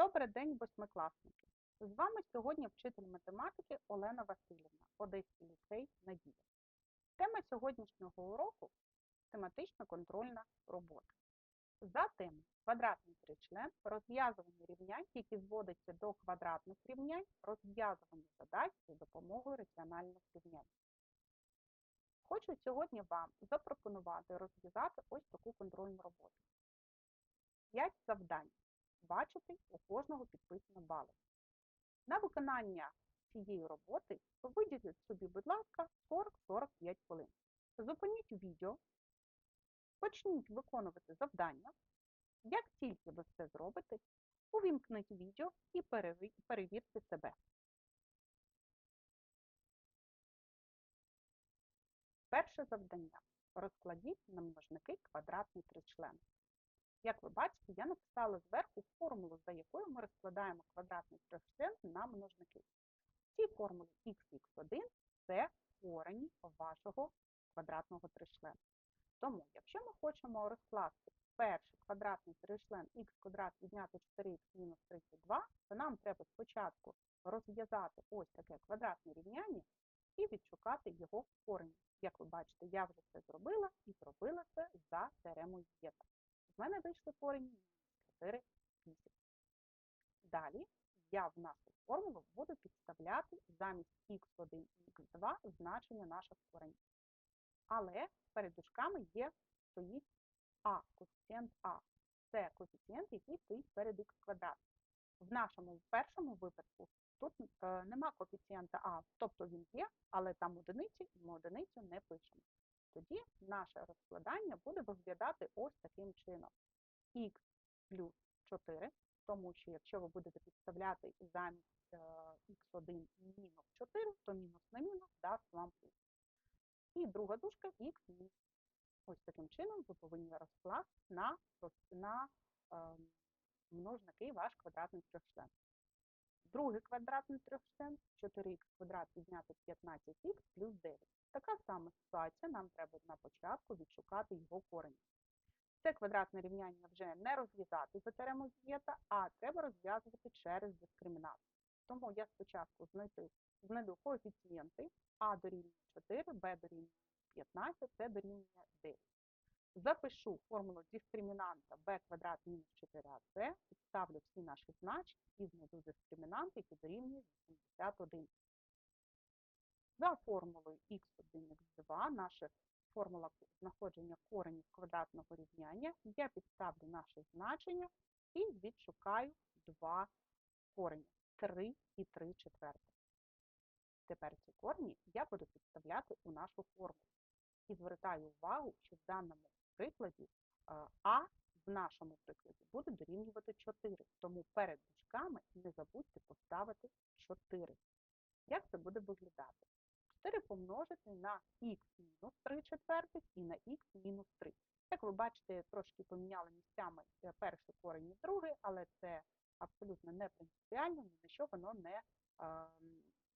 Добрий день, восьмикласники! З вами сьогодні вчитель математики Олена Васильівна, Одеський ліцей Надія. Тема сьогоднішнього уроку тематична контрольна робота. За темою квадратний тричлен, розв'язування рівнянь, які зводяться до квадратних рівнянь, розв'язування задач за допомогою раціональних рівнянь. Хочу сьогодні вам запропонувати розв'язати ось таку контрольну роботу. 5 завдань. Бачите, у кожного підписано бали. На виконання цієї роботи виділіть собі, будь ласка, 40-45 хвилин. Зупиніть відео, почніть виконувати завдання. Як тільки ви все зробите, увімкніть відео і перевірте себе. Перше завдання. Розкладіть на множники квадратний тричлен. Як ви бачите, я написала зверху формулу, за якою ми розкладаємо квадратний тричлен на множники. В цій формулі х1 це корені вашого квадратного тричлена. Тому, якщо ми хочемо розкласти перший квадратний тричлен х квадрат відняти 4х мінус 32, то нам треба спочатку розв'язати ось таке квадратне рівняння і відшукати його корені. Як ви бачите, я вже це зробила і зробила це за теоремою Єта. В мене вийшли корені 4, 8. Далі я в нашу формулу буду підставляти замість х1 і х2 значення наших коренів. Але перед дужками є стоїть а, коефіцієнт А. Це коефіцієнт, який стоїть перед х квадрат. В нашому першому випадку тут е, нема коефіцієнта А, тобто він є, але там одиниці, і ми одиницю не пишемо тоді наше розкладання буде виглядати ось таким чином. Х плюс 4, тому що якщо ви будете підставляти замість х1 е, мінус 4, то мінус на мінус дасть вам плюс. І друга дужка х мінус. Ось таким чином ви повинні розкласти на, на е, множники ваш квадратний трьохчлен. Другий квадратний трьохчлен 4х квадрат відняти 15х плюс 9. Така сама ситуація, нам треба на початку відшукати його корені. Це квадратне рівняння вже не розв'язати за теорему З'єта, а треба розв'язувати через дискримінацію. Тому я спочатку знайду, знайду коефіцієнти А дорівнює 4, Б дорівнює 15, С дорівнює 9. Запишу формулу дискримінанта b квадрат мінус 4ac, підставлю всі наші значення і знайду дискримінант, який дорівнює 81. За формулою x1, x2, наша формула знаходження коренів квадратного рівняння, я підставлю наше значення і відшукаю два корені 3 і 3 четвертих. Тепер ці корені я буду підставляти у нашу формулу. І звертаю увагу, що в даному прикладі А в нашому прикладі буде дорівнювати 4. Тому перед дужками не забудьте поставити 4. Як це буде виглядати? 4 помножити на х мінус 3 четвертих і на х мінус 3. Як ви бачите, трошки поміняли місцями е, перший корень і другий, але це абсолютно не принципіально, ні на що воно не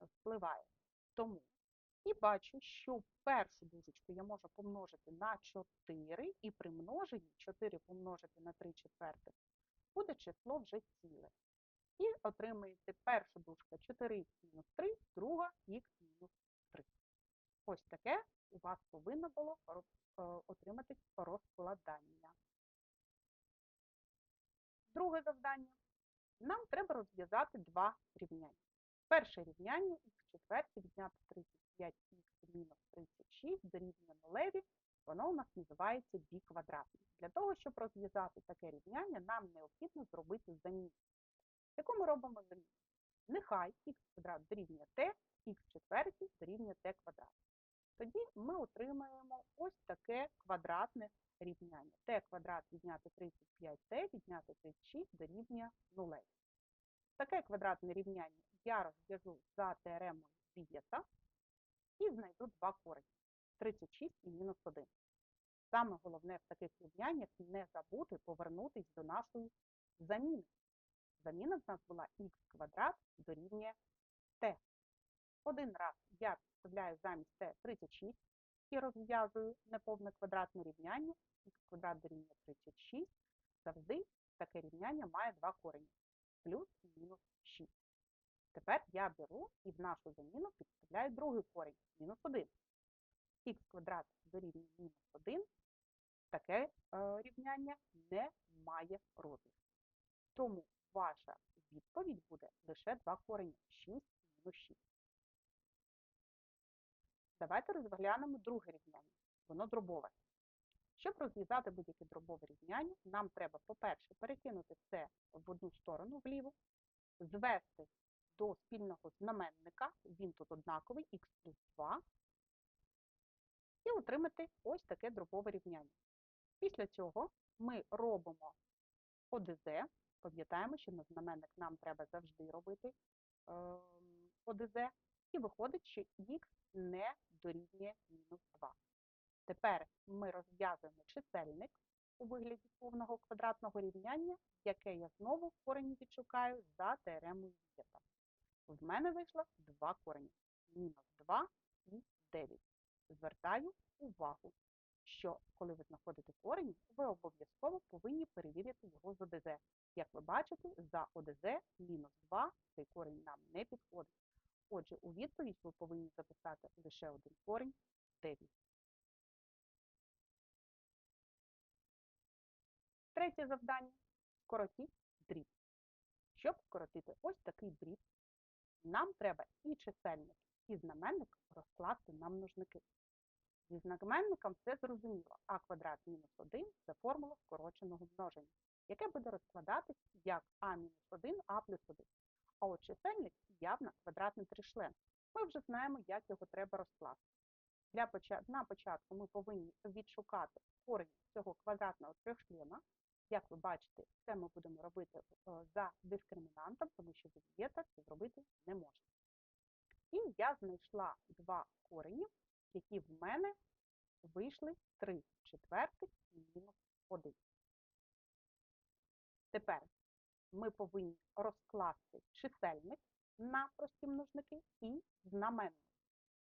впливає. Тому і бачу, що першу дужечку я можу помножити на 4, і при множенні 4 помножити на 3 четвертих буде число вже ціле. І отримаєте перша дужка 4х мінус 3, друга х мінус 3. Ось таке у вас повинно було е, отримати розкладання. Друге завдання. Нам треба розв'язати два рівняння. Перше рівняння х четверті відняти 35х мінус 36 дорівнює нулеві, воно у нас називається бі квадратне. Для того, щоб розв'язати таке рівняння, нам необхідно зробити заміну. Яку ми робимо заміну? Нехай х квадрат дорівнює t, х четверті дорівнює t квадрат. Тоді ми отримаємо ось таке квадратне рівняння. t квадрат відняти 35t відняти 36 дорівнює нулеві. Таке квадратне рівняння я розв'яжу за теоремою Вієта і знайду два корені 36 і мінус 1. Саме головне в таких рівняннях не забути повернутися до нашої заміни. Заміна в нас була х квадрат дорівнює t. Один раз я підставляю замість t 36 і розв'язую неповне квадратне рівняння, х квадрат дорівнює 36. Завжди таке рівняння має два корені. плюс і мінус 6. Тепер я беру і в нашу заміну підставляю другий корінь мінус 1. Х квадрат дорівнює мінус 1. Таке е, рівняння не має розв'язку. Тому ваша відповідь буде лише два корені 6 мінус 6. Давайте розглянемо друге рівняння. Воно дробове. Щоб розв'язати будь-яке дробове рівняння, нам треба, по-перше, перекинути це в одну сторону вліву, звести до спільного знаменника, він тут однаковий, х плюс 2, і отримати ось таке дробове рівняння. Після цього ми робимо ОДЗ, пам'ятаємо, що на знаменник нам треба завжди робити ем, ОДЗ, і виходить, що х не дорівнює мінус 2. Тепер ми розв'язуємо чисельник у вигляді повного квадратного рівняння, яке я знову в корені відшукаю за теоремою Вієта. В мене вийшло два корені – мінус 2 і 9. Звертаю увагу, що коли ви знаходите корені, ви обов'язково повинні перевірити його з ОДЗ. Як ви бачите, за ОДЗ мінус 2 цей корінь нам не підходить. Отже, у відповідь ви повинні записати лише один корінь 9. Третє завдання скоротіть дріб. Щоб скоротити ось такий дріб, нам треба і чисельник, і знаменник розкласти на множники. Зі знаменником все зрозуміло. а квадрат мінус 1 це формула скороченого множення, яке буде розкладатись як а мінус 1, а плюс 1. А от чисельник явно квадратний тричлен. Ми вже знаємо, як його треба розкласти. Для початку, на початку ми повинні відшукати корінь цього квадратного трьохчлена. Як ви бачите, це ми будемо робити е, за дискримінантом, тому що без вієта це зробити не можна. І я знайшла два корені, які в мене вийшли 3 четвертих і мінус 1. Тепер ми повинні розкласти чисельник на прості множники і знаменник.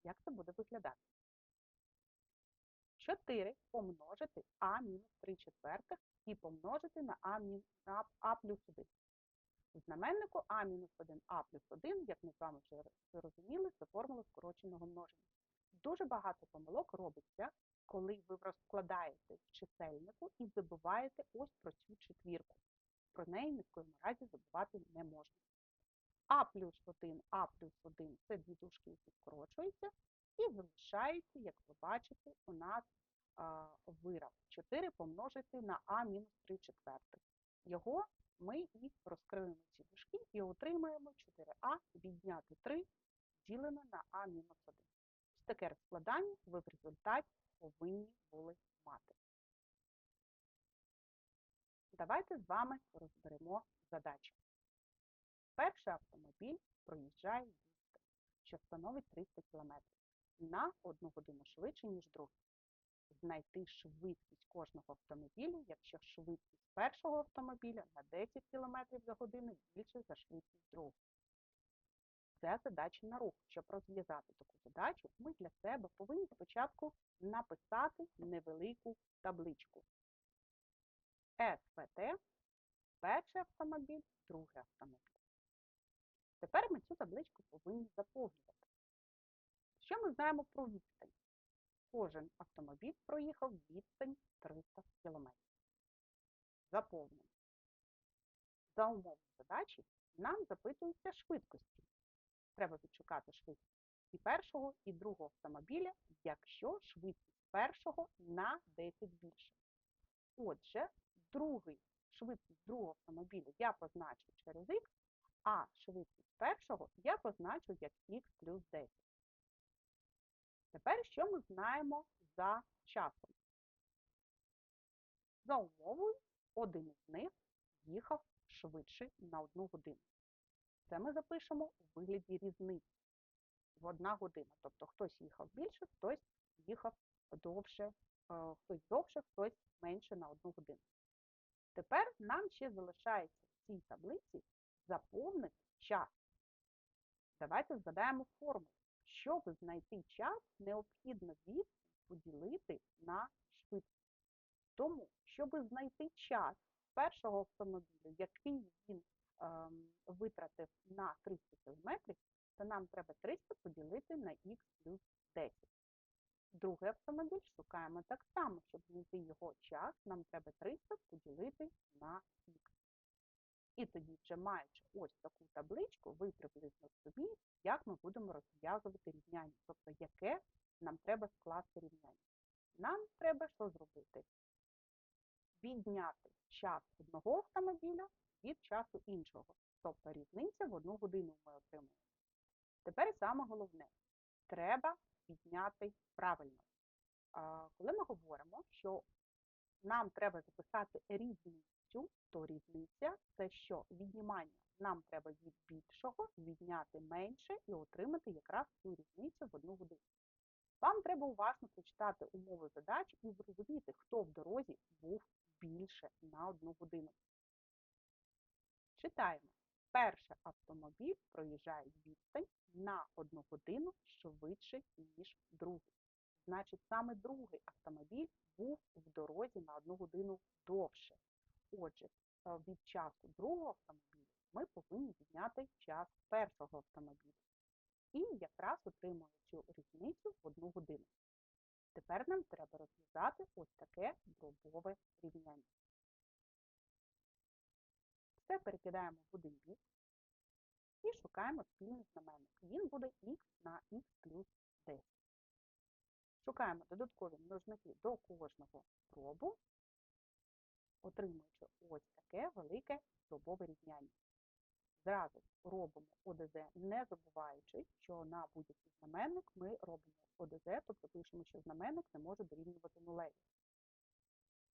Як це буде виглядати? 4 помножити а мінус 3 четвертих і помножити на а, на а плюс 1. У знаменнику а мінус 1 а плюс 1, як ми з вами вже зрозуміли, це формула скороченого множення. Дуже багато помилок робиться, коли ви розкладаєте в чисельнику і забуваєте ось про цю четвірку. Про неї ні в коєму разі забувати не можна. А плюс 1, А плюс 1 це дві дужки, які скорочуються, і залишається, як ви бачите, у нас а, вираз 4 помножити на А мінус 3 четвертих. Його ми і розкриємо ці дужки і отримаємо 4А відняти 3 ділене на А мінус 1. Ось таке розкладання ви в результаті повинні були мати. Давайте з вами розберемо задачу. Перший автомобіль проїжджає відстань, що становить 300 км на 1 годину швидше, ніж другий. Знайти швидкість кожного автомобіля, якщо швидкість першого автомобіля на 10 км за годину більше за швидкість другого. Це задача на рух. Щоб розв'язати таку задачу, ми для себе повинні спочатку написати невелику табличку. СВТ перший автомобіль, другий автомобіль. Тепер ми цю табличку повинні заповнювати. Що ми знаємо про відстань? Кожен автомобіль проїхав відстань 300 км. Заповнюємо. За умови задачі нам запитуються швидкості. Треба відшукати швидкість і першого, і другого автомобіля, якщо швидкість першого на 10 більше. Отже, другий швидкість другого автомобіля я позначу через х, а швидкість першого я позначу як х плюс 10. Тепер що ми знаємо за часом? За умовою, один із них їхав швидше на одну годину. Це ми запишемо у вигляді різниці в одна година. Тобто хтось їхав більше, хтось їхав довше, е, хтось довше, хтось менше на одну годину. Тепер нам ще залишається в цій таблиці заповнити час. Давайте згадаємо формулу. Щоб знайти час, необхідно відстань поділити на швидкість. Тому, щоб знайти час першого автомобіля, який він ем, витратив на 300 км, то нам треба 300 поділити на х плюс 10. Другий автомобіль шукаємо так само, щоб знайти його час, нам треба 300 поділити на х. І тоді, вже маючи ось таку табличку, ви приблизно собі, як ми будемо розв'язувати рівняння, тобто яке нам треба скласти рівняння. Нам треба що зробити? Відняти час одного автомобіля від часу іншого. Тобто різниця в одну годину ми отримуємо. Тепер саме головне, треба відняти правильно. Коли ми говоримо, що нам треба записати різницю, то різниця це що? Віднімання. Нам треба від більшого відняти менше і отримати якраз цю різницю в одну годину. Вам треба уважно прочитати умови задач і зрозуміти, хто в дорозі був більше на одну годину. Читаємо. Перший автомобіль проїжджає відстань на одну годину швидше, ніж другий. Значить, саме другий автомобіль був в дорозі на одну годину довше. Отже, е, від часу другого автомобіля ми повинні відняти час першого автомобіля. І якраз отримуємо цю різницю в одну годину. Тепер нам треба розв'язати ось таке дробове рівняння. Все перекидаємо в один бік і шукаємо спільний знаменник. Він буде х на х плюс 10. Шукаємо додаткові множники до кожного дробу, отримуючи ось таке велике дробове рівняння. Зразу робимо ОДЗ, не забуваючи, що на будь-який знаменник ми робимо ОДЗ, тобто пишемо, що знаменник не може дорівнювати нулеві.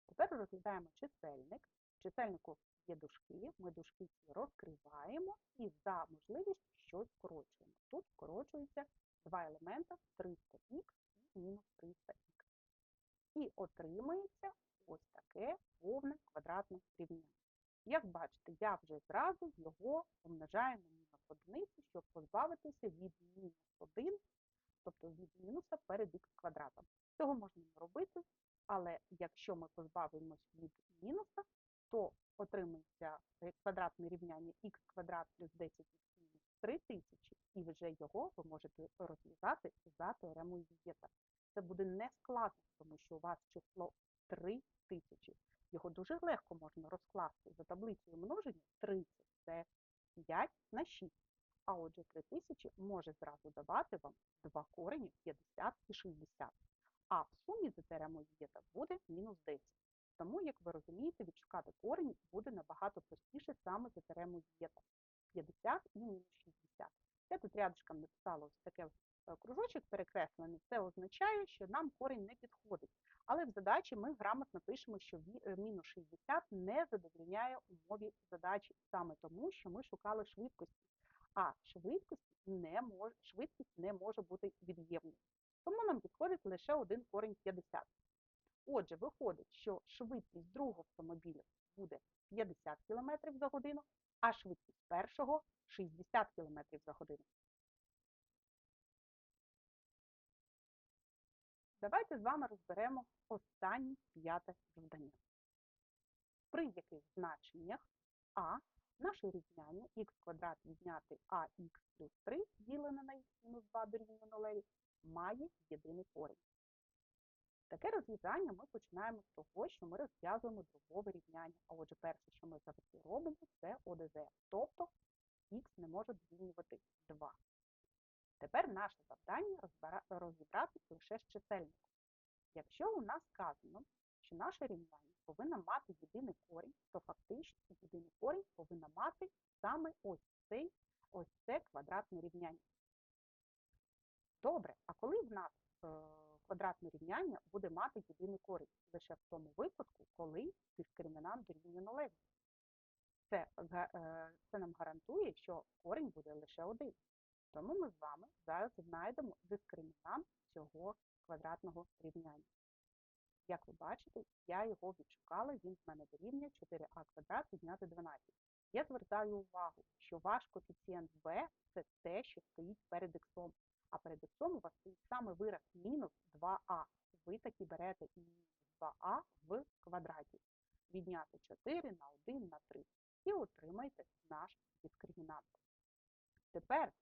Тепер розглядаємо чисельник. Чисельнику є дужки, ми дужки розкриваємо і за можливість щось скорочуємо. Тут скорочується два елемента 300х і мінус 300х. І отримується ось таке повне квадратне рівняння. Як бачите, я вже зразу його помножаю на мінус одиницю, щоб позбавитися від мінус 1, тобто від мінуса перед х квадратом. Цього можна не робити, але якщо ми позбавимось від мінуса, то отримується квадратне рівняння х квадрат плюс 10х мінус 3000, і вже його ви можете розв'язати за теоремою Вієта. Це буде нескладно, тому що у вас число 3000. Його дуже легко можна розкласти за таблицею множення 30 це 5 на 6. А отже, 3000 може зразу давати вам два корені 50 і 60. А в сумі за теоремою Вієта буде мінус 10. Тому, як ви розумієте, відшукати корені буде набагато простіше саме за теоремою Вієта. 50 і мінус 60. Я тут рядочком написала ось таке е, кружочок перекреслений. Це означає, що нам корінь не підходить. Але в задачі ми грамотно пишемо, що е, мінус 60 не задовольняє умові задачі саме тому, що ми шукали швидкості. А швидкість не може, швидкість не може бути від'ємною. Тому нам підходить лише один корінь 50. Отже, виходить, що швидкість другого автомобіля буде 50 км за годину, а швидкість першого 60 км за годину. Давайте з вами розберемо останнє п'яте завдання. При яких значеннях а наше рівняння х квадрат відняти ах плюс 3 ділене на х мінус 2 дорівнює 0 має єдиний корінь. Таке розв'язання ми починаємо з того, що ми розв'язуємо дробове рівняння. А отже, перше, що ми завжди робимо, це ОДЗ, тобто х не може дорівнювати 2. Тепер наше завдання розібратися лише з чисельником. Якщо у нас сказано, що наше рівняння повинно мати єдиний корінь, то фактично єдиний корінь повинна мати саме ось цей, ось це квадратне рівняння. Добре, а коли в нас е, квадратне рівняння буде мати єдиний корінь? Лише в тому випадку, коли дискримінант дорівнює нулеві. Це, е, це нам гарантує, що корінь буде лише один. Тому ми з вами зараз знайдемо дискримінант цього квадратного рівняння. Як ви бачите, я його відшукала, він в мене дорівнює 4а квадрат відняти 12. Я звертаю увагу, що ваш коефіцієнт b це те, що стоїть перед х, а перед х у вас стоїть саме вираз мінус 2а. Ви таки берете і мінус 2а в квадраті. Відняти 4 на 1 на 3. і отримаєте наш дискримінант. Тепер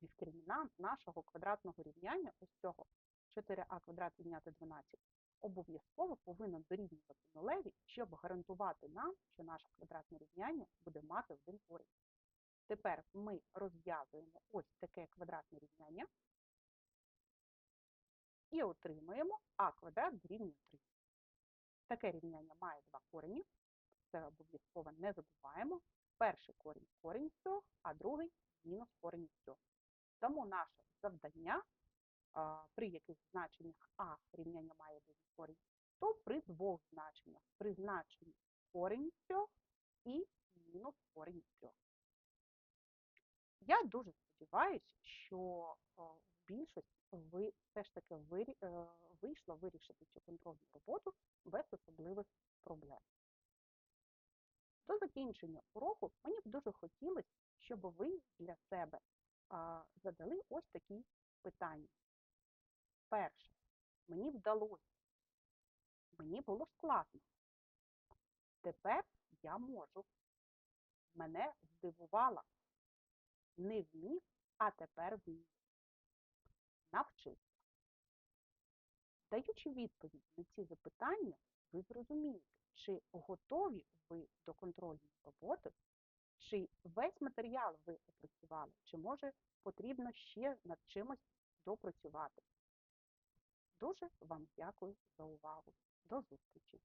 дискримінант нашого квадратного рівняння, ось цього 4а квадрат відняти 12, обов'язково повинен дорівнювати нулеві, щоб гарантувати нам, що наше квадратне рівняння буде мати один корінь. Тепер ми розв'язуємо ось таке квадратне рівняння і отримуємо а квадрат дорівнює 3. Таке рівняння має два корені, це обов'язково не забуваємо. Перший корінь корінь з цього, а другий мінус корінь з цього. Тому наше завдання, при яких значеннях а рівняння має один корінь, то при двох значеннях, при значенні корінь з цього і мінус корінь з цього. Я дуже сподіваюся, що о, в більшості ви все ж таки е, вийшло вирішити цю контрольну роботу без особливих проблем. До закінчення уроку мені б дуже хотілося, щоб ви для себе задали ось такі питання. Перше, мені вдалося, мені було складно. Тепер я можу. Мене здивувала. Не вмів, а тепер вмів. Навчився. Даючи відповідь на ці запитання, ви зрозумієте, чи готові ви до контрольної роботи, чи весь матеріал ви опрацювали, чи може потрібно ще над чимось допрацювати. Дуже вам дякую за увагу. До зустрічі!